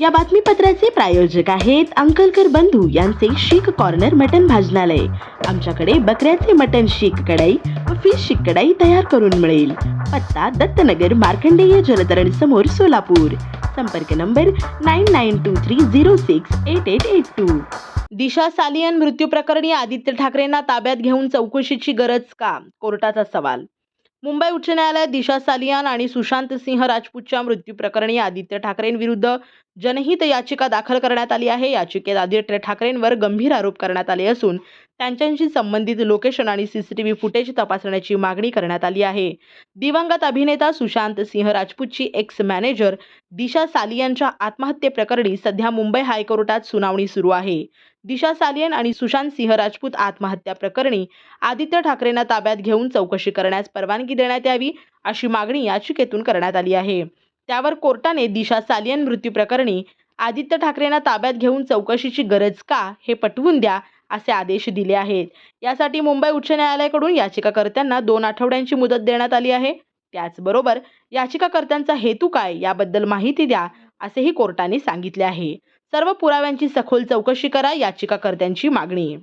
या बातमीपत्राचे प्रायोजक आहेत अंकलकर बंधू यांचे शीख कॉर्नर मटन भाजनालय. आमच्याकडे बकऱ्याचे मटन शीख कढाई व फिश शीख कढाई तयार करून मिळेल. पत्ता दत्तनगर मार्कंडेय जलतरण समोर सोलापूर. संपर्क number nine nine two three zero six eight eight eight two Disha Salian मृत्यू प्रकरणी आदित्य ठाकरेंना ताब्यात घेऊन चौकशीची गरज का? कोर्टाचा सवाल. मुंबई उच्च न्यायालयात दिशा सालियान आणि सुशांत सिंह राजपूतच्या मृत्यू प्रकरणी आदित्य ठाकरेंविरुद्ध जनहित याचिका दाखल करण्यात आली आहे. याचिकेत आदित्य ठाकरेंवर गंभीर आरोप करण्यात आले असून त्यांच्याशी संबंधित लोकेशन आणि सीसीटीव्ही फुटेज तपासण्याची मागणी करण्यात आली आहे. दिवंगत अभिनेता सुशांत सिंह राजपूतची एक्स मॅनेजर दिशा सालियनच्या आत्महत्येप्रकरणी सध्या मुंबई हायकोर्टात सुनावणी सुरू आहे. दिशा सालियन आणि सुशांत सिंह राजपूत आत्महत्या प्रकरणी आदित्य ठाकरेंना ताब्यात घेऊन चौकशी करण्यास परवानगी देण्यात यावी अशी मागणी याचिकेतून करण्यात आली आहे. त्यावर कोर्टाने दिशा सालियन मृत्यू प्रकरणी आदित्य ठाकरेंना ताब्यात घेऊन चौकशीची गरज का हे पटवून द्या असे आदेश दिले आहेत. यासाठी मुंबई उच्च न्यायालयाकडून याचिकाकर्त्यांना दोन आठवड्यांची मुदत देण्यात आली आहे. त्याचबरोबर याचिकाकर्त्यांचा हेतू काय याबद्दल माहिती द्या असेही कोर्टाने सांगितले आहे. सर्व पुराव्यांची सखोल चौकशी करा याचिकाकर्त्यांची मागणी.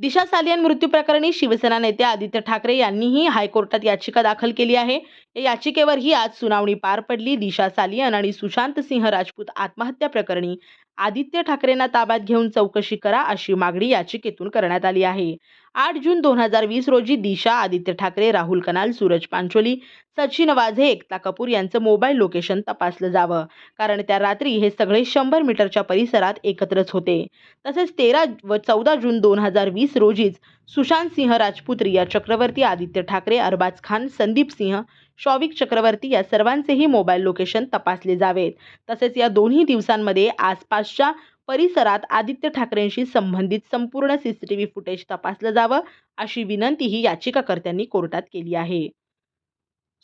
दिशा सालियन मृत्यू प्रकरणी शिवसेना नेते आदित्य ठाकरे यांनीही हायकोर्टात याचिका दाखल केली आहे. या याचिकेवरही आज सुनावणी पार पडली. दिशा सालियन आणि सुशांत सिंह राजपूत आत्महत्या प्रकरणी आदित्य ठाकरेंना ताब्यात घेऊन चौकशी करा अशी मागणी याचिकेतून करण्यात आली आहे. आठ जून दोन हजार वीस रोजी दिशा आदित्य ठाकरे राहुल कनाल सूरज पांचोली सचिन वाझे एकता कपूर यांचं मोबाईल लोकेशन तपासलं जावं. कारण त्या रात्री हे सगळे शंभर मीटरच्या परिसरात एकत्रच होते. तसेच तेरा व चौदा जून दोन हजार वीस रोजीच सुशांत सिंह राजपूत रिया चक्रवर्ती आदित्य ठाकरे अरबाज खान संदीप सिंह शौविक चक्रवर्ती या सर्वांचेही मोबाईल लोकेशन तपासले जावेत. तसेच या दोन्ही दिवसांमध्ये आसपासच्या परिसरात आदित्य ठाकरेंशी संबंधित संपूर्ण सीसीटीव्ही फुटेज तपासलं जावं अशी विनंतीही याचिकाकर्त्यांनी कोर्टात केली आहे.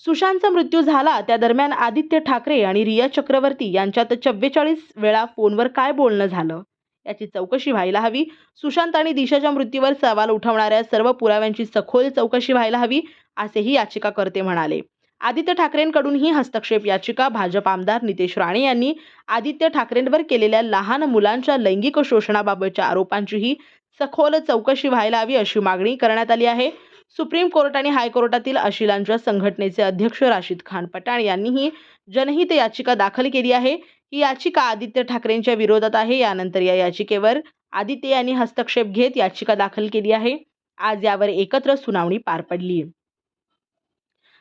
सुशांतचा मृत्यू झाला त्या दरम्यान आदित्य ठाकरे आणि रिया चक्रवर्ती यांच्यात चव्वेचाळीस वेळा फोनवर काय बोलणं झालं? याची चौकशी व्हायला हवी. सुशांत आणि दिशाच्या मृत्यूवर सवाल उठवणाऱ्या सर्व पुराव्यांची सखोल चौकशी व्हायला हवी असेही याचिकाकर्ते म्हणाले. आदित्य ठाकरेंकडूनही हस्तक्षेप याचिका भाजप आमदार नितेश राणे यांनी आदित्य ठाकरेंवर केलेल्या लहान मुलांच्या लैंगिक शोषणाबाबतच्या आरोपांचीही सखोल चौकशी व्हायला हवी अशी मागणी करण्यात आली आहे. सुप्रीम कोर्ट आणि हायकोर्टातील अशिलांच्या संघटनेचे अध्यक्ष राशीद खान पठाण यांनीही जनहित याचिका दाखल केली आहे. ही याचिका आदित्य ठाकरेंच्या विरोधात आहे. यानंतर या याचिकेवर आदित्य यांनी हस्तक्षेप घेत याचिका दाखल केली आहे. आज यावर एकत्र सुनावणी पार पडली.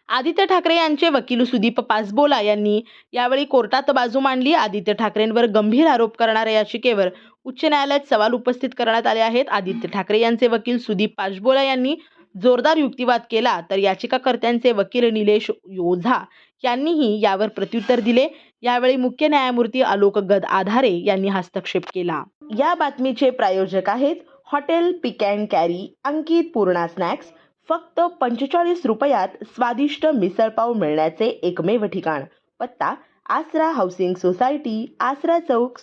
आदित्य ठाकरे यांचे वकील सुदीप पासबोला यांनी यावेळी कोर्टात बाजू मांडली. आदित्य ठाकरेंवर गंभीर आरोप करणाऱ्या याचिकेवर उच्च न्यायालयात सवाल उपस्थित करण्यात आले आहेत. आदित्य ठाकरे यांचे वकील सुदीप पासबोला यांनी जोरदार युक्तिवाद केला तर याचिकाकर्त्यांचे वकील निलेश योझा यांनीही यावर प्रत्युत्तर दिले. यावेळी मुख्य न्यायमूर्ती आलोक गद आधारे यांनी हस्तक्षेप केला. या बातमीचे प्रायोजक आहेत hotel pick and carry Ankit Purna snacks. फक्त पंचेचाळीस रुपयात स्वादिष्ट मिसळपाव मिळण्याचे एकमेव ठिकाण. पत्ता आसरा हाऊसिंग सोसायटी आसरा चौक